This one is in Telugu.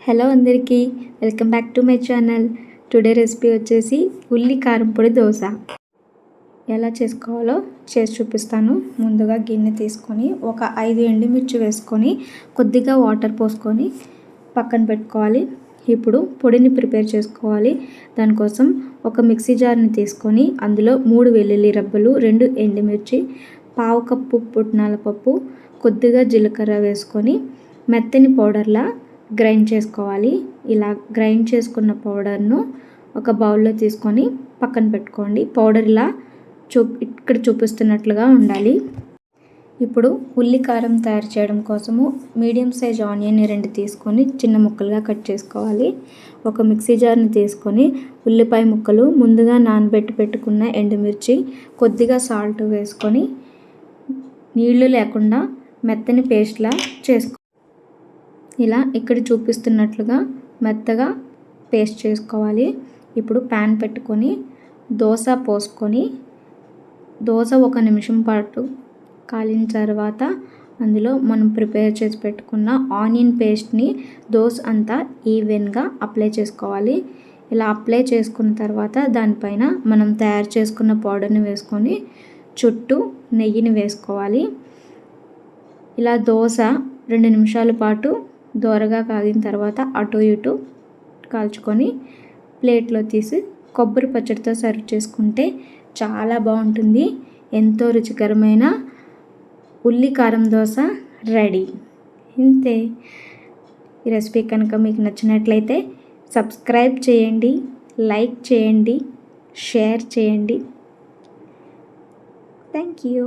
హలో అందరికీ welcome back to my channel. Today recipe వచ్చేసి ఉల్లి కారం పొడి దోశ. ఎలా చేసుకోవాలో చేసి చూపిస్తాను. ముందుగా గిన్నె తీసుకొని ఒక ఐదు ఎండుమిర్చి వేసుకొని కొద్దిగా వాటర్ పోసుకొని పక్కన పెట్టుకోవాలి. ఇప్పుడు పొడిని ప్రిపేర్ చేసుకోవాలి. దానికోసం ఒక మిక్సీ జార్ని తీసుకొని అందులో మూడు వెల్లుల్లి రబ్బలు రెండు ఎండుమిర్చి పావు కప్పు పుట్నాల పప్పు కొద్దిగా జీలకర్ర వేసుకొని మెత్తని పౌడర్లా గ్రైండ్ చేసుకోవాలి. ఇలా గ్రైండ్ చేసుకున్న పౌడర్ను ఒక బౌల్లో తీసుకొని పక్కన పెట్టుకోండి. పౌడర్ ఇలా చూ ఇక్కడ చూపిస్తున్నట్లుగా ఉండాలి. ఇప్పుడు ఉల్లి కారం తయారు చేయడం కోసము మీడియం సైజ్ ఆనియన్ రెండు తీసుకొని చిన్న ముక్కలుగా కట్ చేసుకోవాలి. ఒక మిక్సీ జార్ని తీసుకొని ఉల్లిపాయ ముక్కలు ముందుగా నానబెట్టి పెట్టుకున్న ఎండుమిర్చి కొద్దిగా సాల్ట్ వేసుకొని నీళ్ళు లేకుండా మెత్తని పేస్ట్లా చేసుకో ఇలా ఇక్కడ చూపిస్తున్నట్లుగా మెత్తగా పేస్ట్ చేసుకోవాలి. ఇప్పుడు ప్యాన్ పెట్టుకొని దోశ పోసుకొని దోశ ఒక నిమిషం పాటు కాలిన తర్వాత అందులో మనం ప్రిపేర్ చేసి పెట్టుకున్న ఆనియన్ పేస్ట్ని దోశ అంతా ఈవెన్గా అప్లై చేసుకోవాలి. ఇలా అప్లై చేసుకున్న తర్వాత దానిపైన మనం తయారు చేసుకున్న పౌడర్ని వేసుకొని చుట్టూ నెయ్యిని వేసుకోవాలి. ఇలా దోశ రెండు నిమిషాల పాటు దోరగా కాగిన తర్వాత అటు ఇటు కాల్చుకొని ప్లేట్లో తీసి కొబ్బరి పచ్చడితో సర్వ్ చేసుకుంటే చాలా బాగుంటుంది. ఎంతో రుచికరమైన ఉల్లి కారం దోశ రెడీ. ఇంతే. ఈ రెసిపీ కనుక మీకు నచ్చినట్లయితే సబ్స్క్రైబ్ చేయండి లైక్ చేయండి షేర్ చేయండి. Thank you.